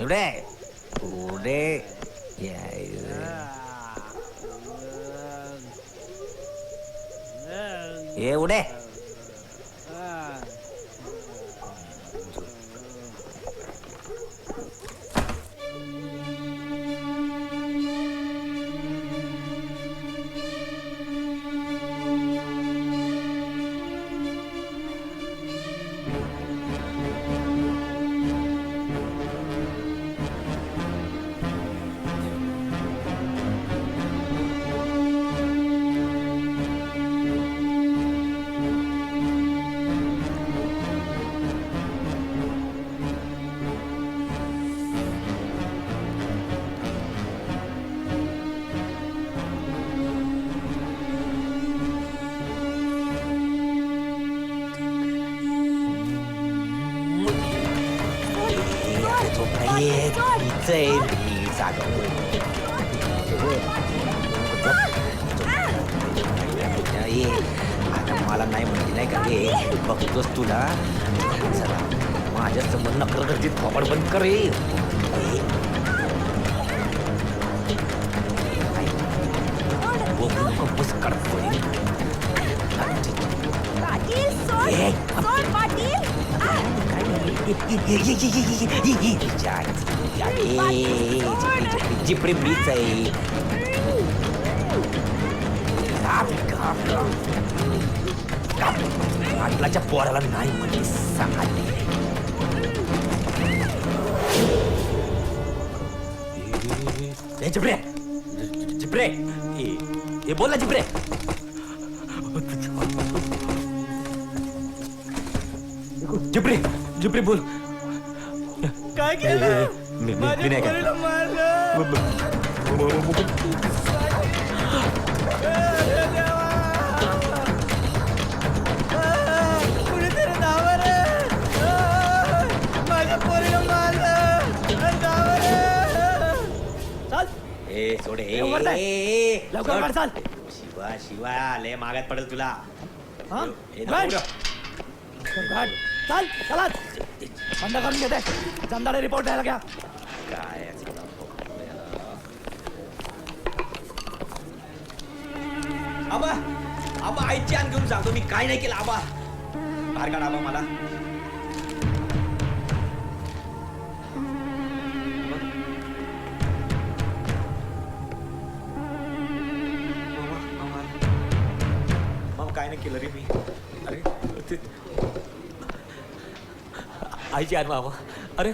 ഇവിടെ കൂടെ ഉടേ पुढे पुढे यायचं. ये उडे आता मला नाही म्हणते नाही का रे बघतोस तुला चला माझ्यासमोर नकर गर्दीत थोबड बंद कर रे बघून कंपस काढतोय पाटील सोड ए. सोड पाटील आ, जिपडे मीच आहे पाटलाच्या पोराला नाही म्हणजे सांगाले ए, जिपरे जिपरे ए, ए बोल ना जिपरे जिपरे जिपरे बोल. काय ए, मी मी- मी नाही काय कुणीतरी धावा रे माझ्या पोरीला मारलं. धावा रे चाल. ए सोडे ए, लवकर जाय. ए, ए, लवकर सोड. वर चाल. शिवा शिवा लय मागात पडेल तुला. हा? ए. चाल चला बंद करून घेते. चंदाडे रिपोर्ट द्यायला घ्या. काय आबा आबा आईची आण घेऊन सांगतो मी काय नाही केलं आबा. बाहेर काढ आबा मला. काय नाही केलं रे मी. अरे आईची आण मामा. अरे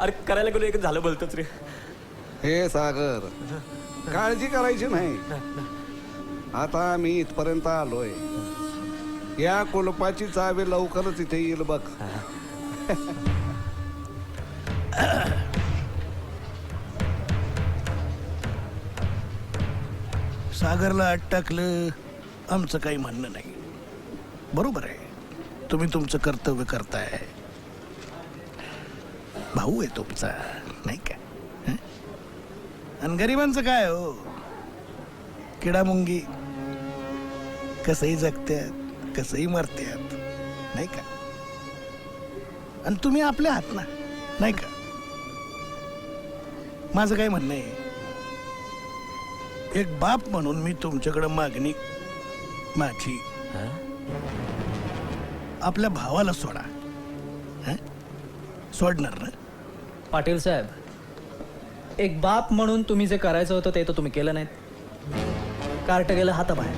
अरे करायला गेलो एक झालं बोलतोच रे. हे सागर काळजी करायची नाही. आता मी इथपर्यंत आलोय. या कुलपाची चावी लवकरच इथे येईल बघ. सागरला आत टाकलं आमचं काही म्हणणं नाही. बरोबर आहे. तुम्ही तुमचं कर्तव्य करताय. भाऊ आहे तुमचा नाही का? हं? आणि गरिबांचं काय हो? किडामुंगी. कसंही जगत्यात कसंही मरत्यात नाही का? आणि तुम्ही आपल्या आहात ना नाही का? माझं काय म्हणणं आहे? एक बाप म्हणून मी तुमच्याकडे मागणी माझी. आपल्या भावाला सोडा. हं? सोडणार ना? पाटील साहेब एक बाप म्हणून तुम्ही जे करायचं होतं ते तर तुम्ही केलं नाहीत. कार्ट गेलं हाताबाहेर.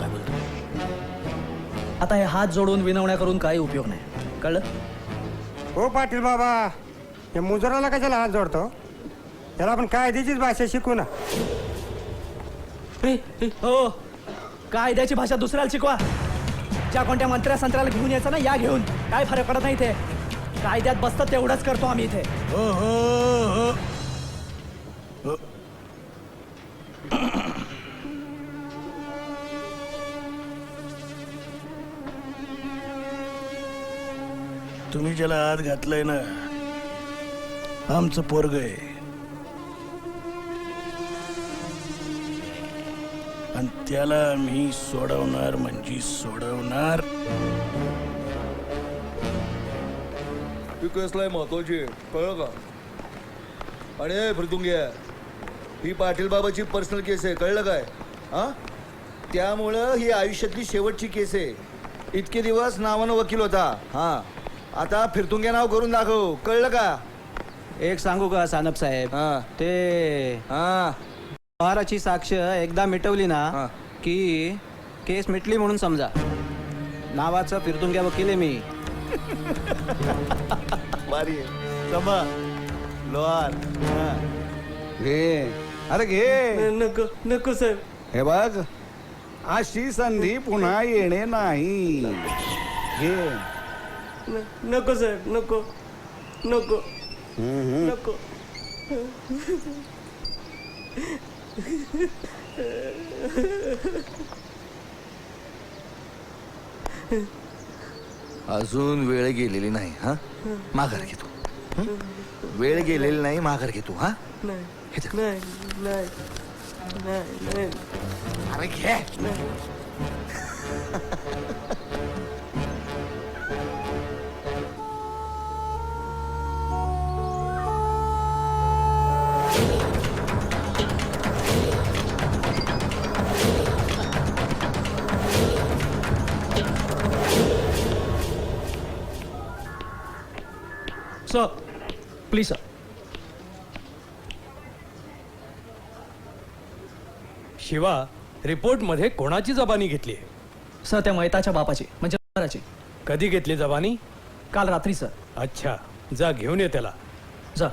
काय बोलतो आता हे हात जोडून विनवण्या करून काही उपयोग नाही. कळलं? हो पाटील बाबा या मुजराला कशाला हात जोडतो? त्याला आपण कायद्याचीच भाषा शिकू ना. हो. कायद्याची भाषा दुसऱ्याला शिकवा. ज्या कोणत्या मंत्र्या संत्र्याला घेऊन यायचं ना या घेऊन. काय फरक पडत नाही इथे. कायद्यात बसतं तेवढंच करतो आम्ही इथे. हो हो हो. हो. तुम्ही ज्याला हात घातलाय ना आमचं पोरग आहे. आणि त्याला मी सोडवणार म्हणजे सोडवणार. ती कसलाय महत्वाची. कळलं का? अरे मृदुंग्या ही पाटील बाबाची पर्सनल केस आहे. कळलं काय? हा? त्यामुळं ही आयुष्यातली शेवटची केस आहे. इतके दिवस नावानं वकील होता. हा. आता फिरतुंग्या नाव करून दाखव. कळलं का? एक सांगू का सानप साहेब? हा. ते हा. पहाराची साक्ष एकदा मिटवली ना हा. की केस मिटली म्हणून समजा. नावाचं फिरतून घ्या वकील आहे मी. भारी आहे. लोहार. घे. अरे घे. नको नको साहेब. हे बघ. अशी संधी पुन्हा येणे नाही. घे. नको साहेब नको. नको. नको. अजून वेळ गेलेली नाही हा? माघार घेतो. हं? वेळ गेलेली नाही माघार घेतो हा? हे धर. अरे घे. प्लीज सर शिवा रिपोर्टमध्ये कोणाची जबानी घेतली सर त्या मैताच्या बापाची म्हणजे कधी घेतली जबानी? काल रात्री सर. अच्छा जा घेऊन ये त्याला. जा.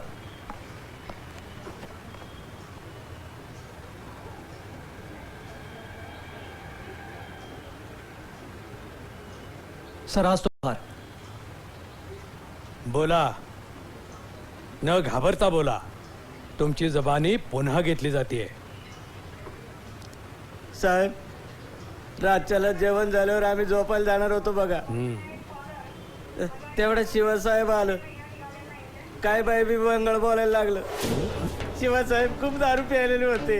सर आज तो लोहार बोला. न घाबरता बोला. तुमची जबानी पुन्हा घेतली जाते साहेब रातच्याला जेवण झाल्यावर आम्ही झोपायला जाणार होतो बघा. तेवढं शिवसाहेब आलं. काय बाई बी बंगळ बोलायला लागलं. शिवसाहेब खूप दारू प्यायलेले होते.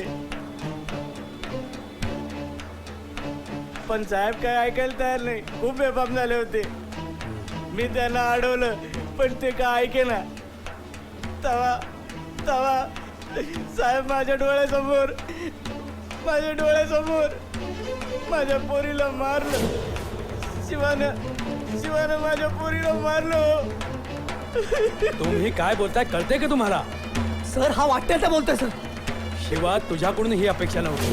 पण साहेब काय ऐकायला तयार नाही. खूप बेबाम झाले होते. मी त्यांना अडवलं पण ते काय ऐके ना तवा तवा. साहेब माझ्या डोळ्यासमोर माझ्या डोळ्यासमोर माझ्या पोरीला मारलं. शिवानं शिवानं माझ्या पोरीला मारलं हो. तुम्ही काय बोलताय कळते का तुम्हाला? सर हा वाटेल ते बोलतोय सर. शिवा तुझ्याकडून ही अपेक्षा नव्हती.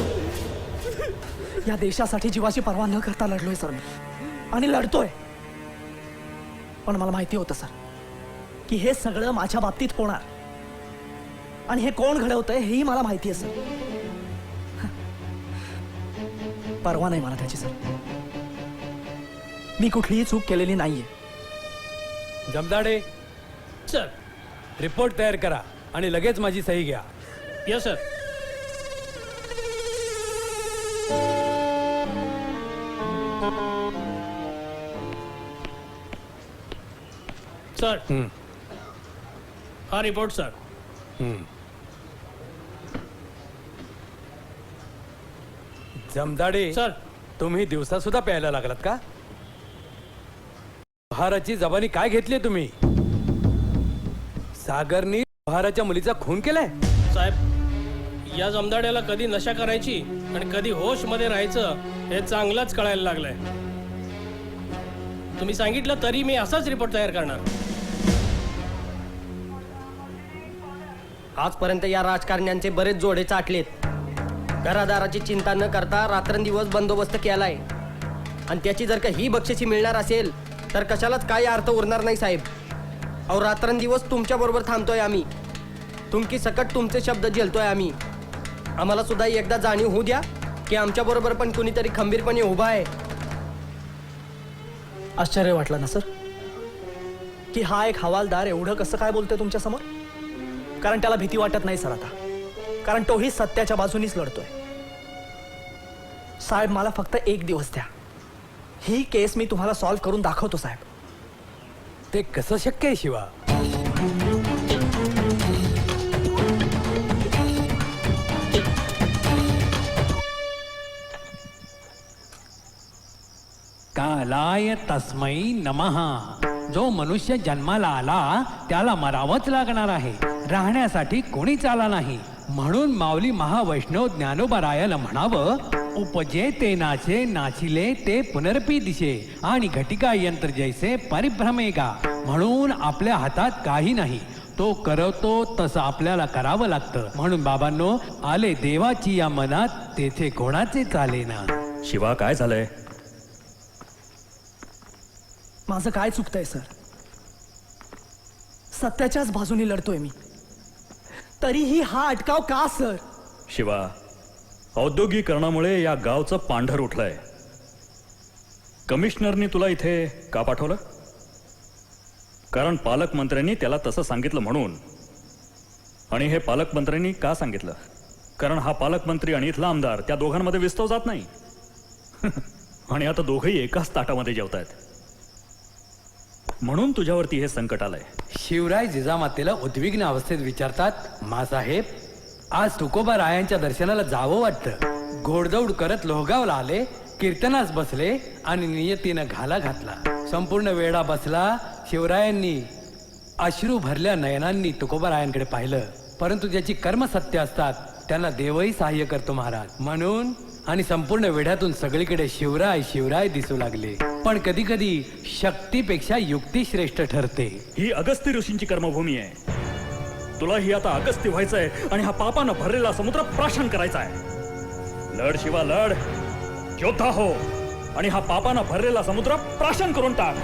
या देशासाठी जीवाची पर्वा न करता लढलोय सर मी. आणि लढतोय. पण मला माहिती होतं सर. की हे सगळं माझ्या बाबतीत होणार. आणि हे कोण घडवतंय हेही मला माहिती आहे सर परवा नाही मला त्याची सर. मी कुठलीही चूक केलेली नाहीये. जमदाडे. चल रिपोर्ट तयार करा आणि लगेच माझी सही घ्या. यस सर सर हं, रिपोर्ट सर. जमदाडे सर तुम्ही दिवसा सुद्धा प्यायला लागलात का? बहाराची जबानी काय घेतली तुम्ही? सागरनी बहाराच्या मुलीचा खून केलाय? साहेब या जमदाड्याला कधी नशा करायची आणि कधी होशमध्ये राहायचं हे चांगलंच कळायला लागलंय. तुम्ही सांगितलं तरी मी असाच रिपोर्ट तयार करणार. आजपर्यंत या राजकारण्यांचे बरेच जोडे चाटलेत. घरादाराची चिंता न करता रात्रंदिवस बंदोबस्त केलाय. आणि त्याची जर का ही बक्षिसी मिळणार असेल तर कशालाच काही अर्थ उरणार नाही साहेब. अहो रात्रंदिवस तुमच्या बरोबर थांबतोय आम्ही. तुमकी सकट तुमचे शब्द झेलतोय आम्ही. आम्हाला सुद्धा एकदा जाणीव होऊ द्या की आमच्या बरोबर पण कुणीतरी खंबीरपणे उभा आहे. आश्चर्य वाटलं ना सर? की हा एक हवालदार एवढं कसं काय बोलतोय तुमच्यासमोर कारण त्याला भीती वाटत नाही सर आता. कारण तोही सत्याच्या बाजूनीच लढतोय. साहेब मला फक्त एक दिवस द्या. ही केस मी तुम्हाला सॉल्व्ह करून दाखवतो साहेब. ते कसं शक्य आहे शिवा? कालाय तस्मै नमः. जो मनुष्य जन्माला आला त्याला मरावंच लागणार आहे. राहण्यासाठी कोणीच आला नाही. म्हणून माऊली महावैष्णव ज्ञानोबरायाला म्हणावं उपजे ते नाचे नाचिले ते पुनर्पी दिशे आणि घटिका यंत्र जैसे परिभ्रमेगा म्हणून आपल्या हातात काही नाही. तो करवतो तसं आपल्याला करावं लागतं. म्हणून बाबांनो आले देवाची या मनात तेथे कोणाचे चाले ना? शिवा काय झालंय? माझं काय चुकतंय सर? सत्याच्याच बाजूनी लढतोय मी. तरीही हा अटकाव का सर? शिवा औद्योगिकरणामुळे या गावचं पांढर उठलंय. कमिशनरनी तुला इथे का पाठवलं? कारण पालकमंत्र्यांनी त्याला तसं सांगितलं म्हणून. आणि हे पालकमंत्र्यांनी का सांगितलं? कारण हा पालकमंत्री आणि इथला आमदार त्या दोघांमध्ये विस्तव जात नाही. आणि आता दोघंही एकाच ताटामध्ये जेवत आहेत म्हणून तुझ्यावरती हे संकट आलंय. शिवराय जिजामातेला उद्विग्न अवस्थेत विचारतात मासाहेब आज तुकोबा रायांच्या दर्शनाला जावं वाटतं. घोडदौड करत लोहगावला आले कीर्तनास बसले आणि नियतीनं घाला घातला. संपूर्ण वेळा बसला शिवरायांनी अश्रू भरल्या नयनांनी तुकोबा रायांकडे पाहिलं. परंतु ज्याची कर्म सत्य असतात त्यांना देवही सहाय्य करतो महाराज. म्हणून आणि संपूर्ण वेढ्यातून सगळीकडे शिवराय शिवराय दिसू लागले. पण कधी कधी शक्तीपेक्षा युक्ती श्रेष्ठ ठरते. ही अगस्त्य ऋषींची कर्मभूमी आहे. तुला ही आता अगस्ती व्हायचंय आणि हा पापानं भरलेला समुद्र प्राशन करायचा आहे. लढ शिवा लढ. योद्धा हो. आणि हा पापानं भरलेला समुद्र प्राशन करून टाक.